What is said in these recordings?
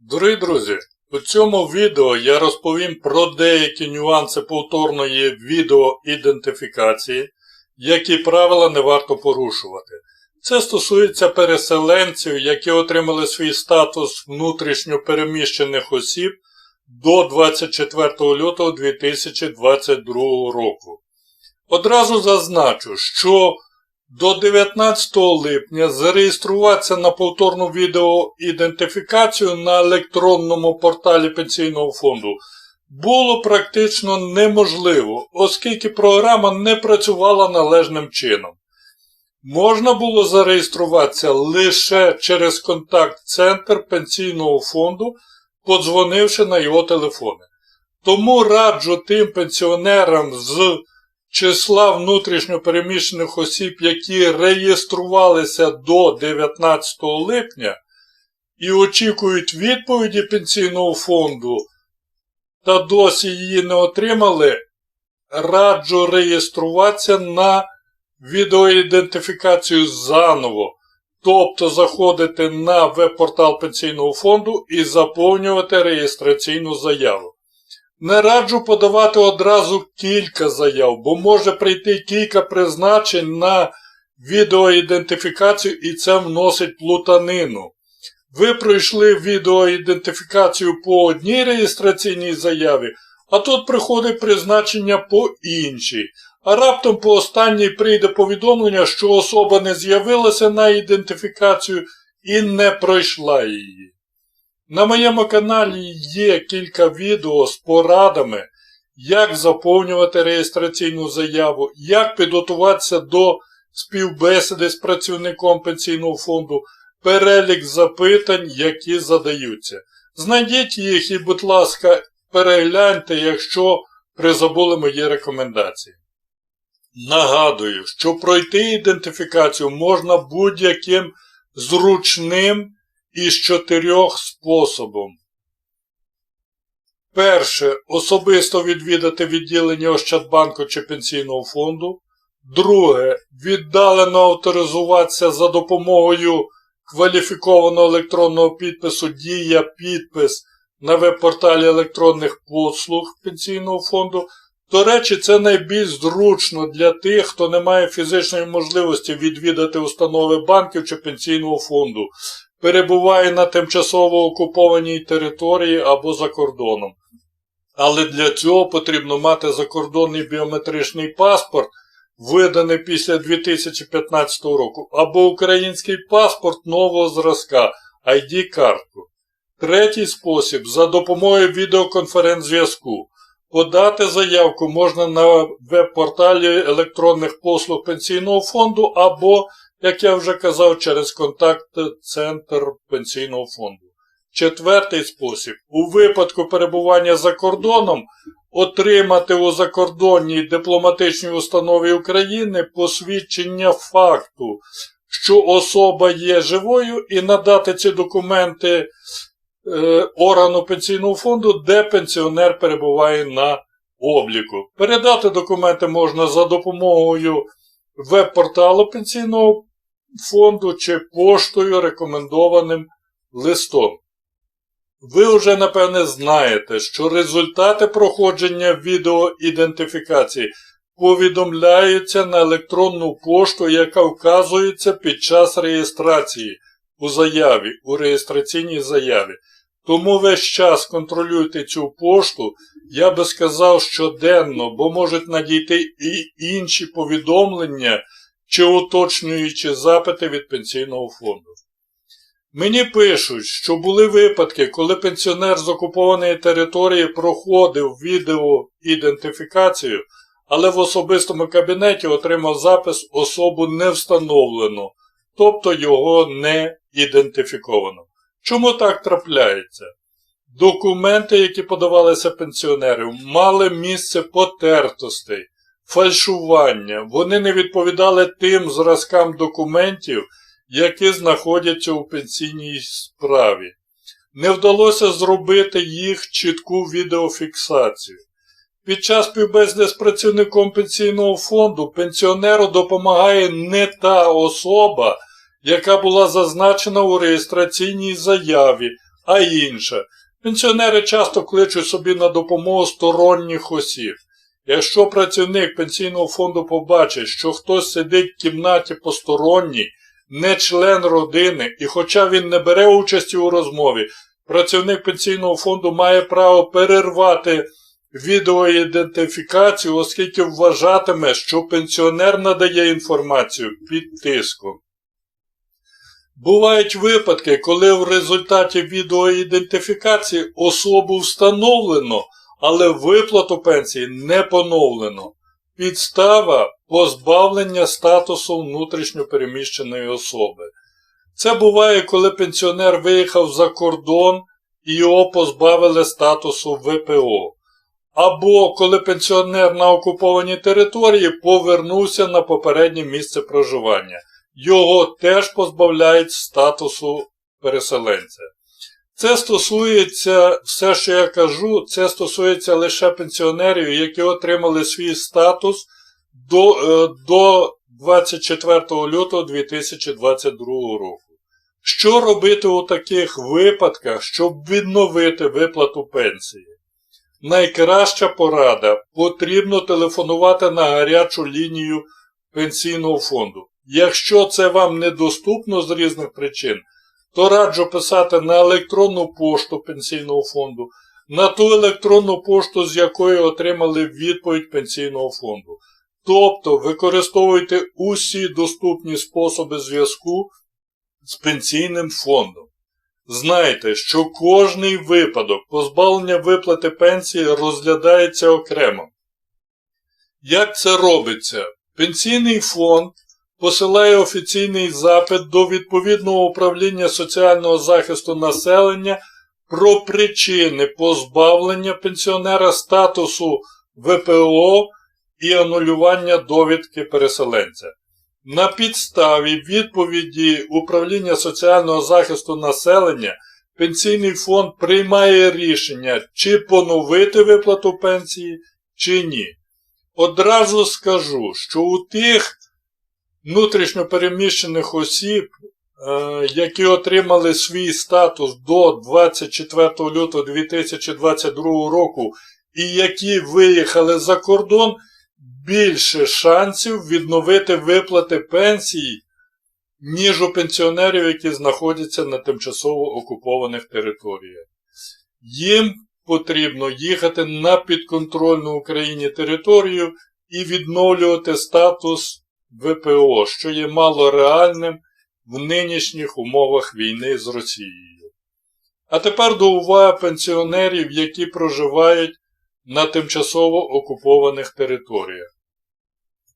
Дорогі друзі, у цьому відео я розповім про деякі нюанси повторної відеоідентифікації, які правила не варто порушувати. Це стосується переселенців, які отримали свій статус внутрішньо переміщених осіб до 24 лютого 2022 року. Одразу зазначу, що до 19 липня зареєструватися на повторну відеоідентифікацію на електронному порталі Пенсійного фонду було практично неможливо, оскільки програма не працювала належним чином. Можна було зареєструватися лише через контакт-центр Пенсійного фонду, подзвонивши на його телефони. Тому раджу тим пенсіонерам з числа внутрішньопереміщених осіб, які реєструвалися до 19 липня і очікують відповіді пенсійного фонду та досі її не отримали, раджу реєструватися на відеоідентифікацію заново. Тобто заходити на веб-портал пенсійного фонду і заповнювати реєстраційну заяву. Не раджу подавати одразу кілька заяв, бо може прийти кілька призначень на відеоідентифікацію і це вносить плутанину. Ви пройшли відеоідентифікацію по одній реєстраційній заяві, а тут приходить призначення по іншій. А раптом по останній прийде повідомлення, що особа не з'явилася на ідентифікацію і не пройшла її. На моєму каналі є кілька відео з порадами, як заповнювати реєстраційну заяву, як підготуватися до співбесіди з працівником пенсійного фонду, перелік запитань, які задаються. Знайдіть їх і, будь ласка, перегляньте, якщо призабули мої рекомендації. Нагадую, що пройти ідентифікацію можна будь-яким зручним із чотирьох способом. Перше. Особисто відвідати відділення Ощадбанку чи Пенсійного фонду. Друге. Віддалено авторизуватися за допомогою кваліфікованого електронного підпису Дія підпис на веб-порталі електронних послуг Пенсійного фонду. До речі, це найбільш зручно для тих, хто не має фізичної можливості відвідати установи банків чи пенсійного фонду, перебуває на тимчасово окупованій території або за кордоном. Але для цього потрібно мати закордонний біометричний паспорт, виданий після 2015 року, або український паспорт нового зразка ID-картку. Третій спосіб за допомогою відеоконференц-зв'язку. Подати заявку можна на веб-порталі електронних послуг Пенсійного фонду або, як я вже казав, через контакт-центр Пенсійного фонду. Четвертий спосіб. У випадку перебування за кордоном отримати у закордонній дипломатичній установі України посвідчення факту, що особа є живою, і надати ці документи е, органу пенсійного фонду, де пенсіонер перебуває на обліку. Передати документи можна за допомогою веб-порталу пенсійного фонду чи поштою рекомендованим листом. Ви вже напевне знаєте, що результати проходження відеоідентифікації повідомляються на електронну пошту, яка вказується під час реєстрації у заяві, у реєстраційній заяві. Тому весь час контролюйте цю пошту, я би сказав щоденно, бо можуть надійти і інші повідомлення чи уточнюючі запити від пенсійного фонду. Мені пишуть, що були випадки, коли пенсіонер з окупованої території проходив відеоідентифікацію, але в особистому кабінеті отримав запис особу не встановлено, тобто його не ідентифіковано. Чому так трапляється? Документи, які подавалися пенсіонерам, мали місце потертостей, фальшування, вони не відповідали тим зразкам документів, які знаходяться у пенсійній справі. Не вдалося зробити їх чітку відеофіксацію. Під час співбесіди з працівником пенсійного фонду пенсіонеру допомагає не та особа, яка була зазначена у реєстраційній заяві, А інше. Пенсіонери часто кличуть собі на допомогу сторонніх осіб. Якщо працівник пенсійного фонду побачить, що хтось сидить в кімнаті посторонній, не член родини, і хоча він не бере участі у розмові, працівник пенсійного фонду має право перервати відеоідентифікацію, оскільки вважатиме, що пенсіонер надає інформацію під тиском. Бувають випадки, коли в результаті відеоідентифікації особу встановлено, але виплату пенсії не поновлено. Підстава позбавлення статусу внутрішньопереміщеної особи. Це буває, коли пенсіонер виїхав за кордон і його позбавили статусу ВПО. Або коли пенсіонер на окупованій території повернувся на попереднє місце проживання. Його теж позбавляють статусу переселенця. Це стосується, все, що я кажу, це стосується лише пенсіонерів, які отримали свій статус до, е, до 24 лютого 2022 року. Що робити у таких випадках, щоб відновити виплату пенсії? Найкраща порада потрібно телефонувати на гарячу лінію пенсійного фонду. Якщо це вам недоступно з різних причин, то раджу писати на електронну пошту пенсійного фонду, на ту електронну пошту, з якої отримали відповідь пенсійного фонду. Тобто використовуйте усі доступні способи зв'язку з пенсійним фондом. Знайте, що кожний випадок позбавлення виплати пенсії розглядається окремо. Як це робиться? Пенсійний фонд посилає офіційний запит до відповідного управління соціального захисту населення про причини позбавлення пенсіонера статусу ВПО і анулювання довідки переселенця. На підставі відповіді Управління соціального захисту населення Пенсійний фонд приймає рішення, чи поновити виплату пенсії, чи ні. Одразу скажу, що у тих внутрішньопереміщених осіб, е, які отримали свій статус до 24 лютого 2022 року і які виїхали за кордон, більше шансів відновити виплати пенсій, ніж у пенсіонерів, які знаходяться на тимчасово окупованих територіях. Їм потрібно їхати на підконтрольну Україні територію і відновлювати статус ВПО, що є мало реальним в нинішніх умовах війни з Росією. А тепер до уваги пенсіонерів, які проживають на тимчасово окупованих територіях.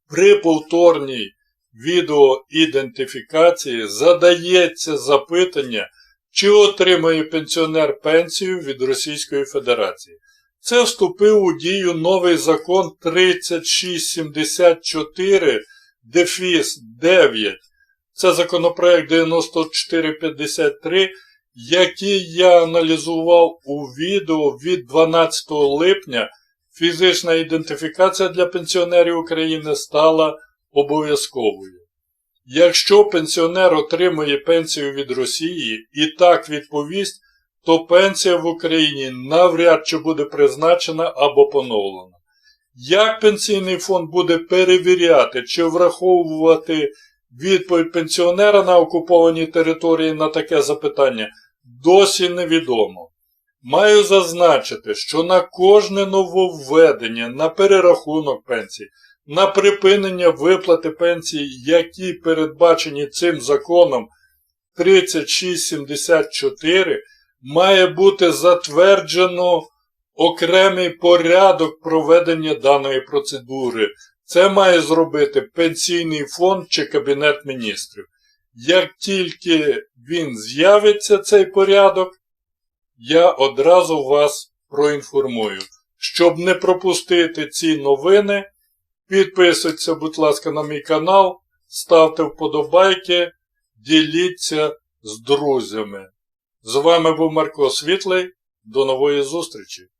При повторній відеоідентифікації задається запитання, чи отримає пенсіонер пенсію від Російської Федерації. Це вступив у дію новий закон 3674 дефіс 9. Це законопроект 9453, який я аналізував у відео від 12 липня. Фізична ідентифікація для пенсіонерів України стала обов'язковою. Якщо пенсіонер отримує пенсію від Росії і так відповість, то пенсія в Україні навряд чи буде призначена або поновлена. Як пенсійний фонд буде перевіряти чи враховувати відповідь пенсіонера на окупованій території на таке запитання, досі невідомо. Маю зазначити, що на кожне нововведення на перерахунок пенсії, на припинення виплати пенсії, які передбачені цим законом 3674, має бути затверджено окремий порядок проведення даної процедури. Це має зробити Пенсійний фонд чи Кабінет міністрів. Як тільки він з'явиться, цей порядок, я одразу вас проінформую. Щоб не пропустити ці новини, підписуйтесь, будь ласка, на мій канал, ставте вподобайки, діліться з друзями. З вами був Марко Світлий. До нової зустрічі!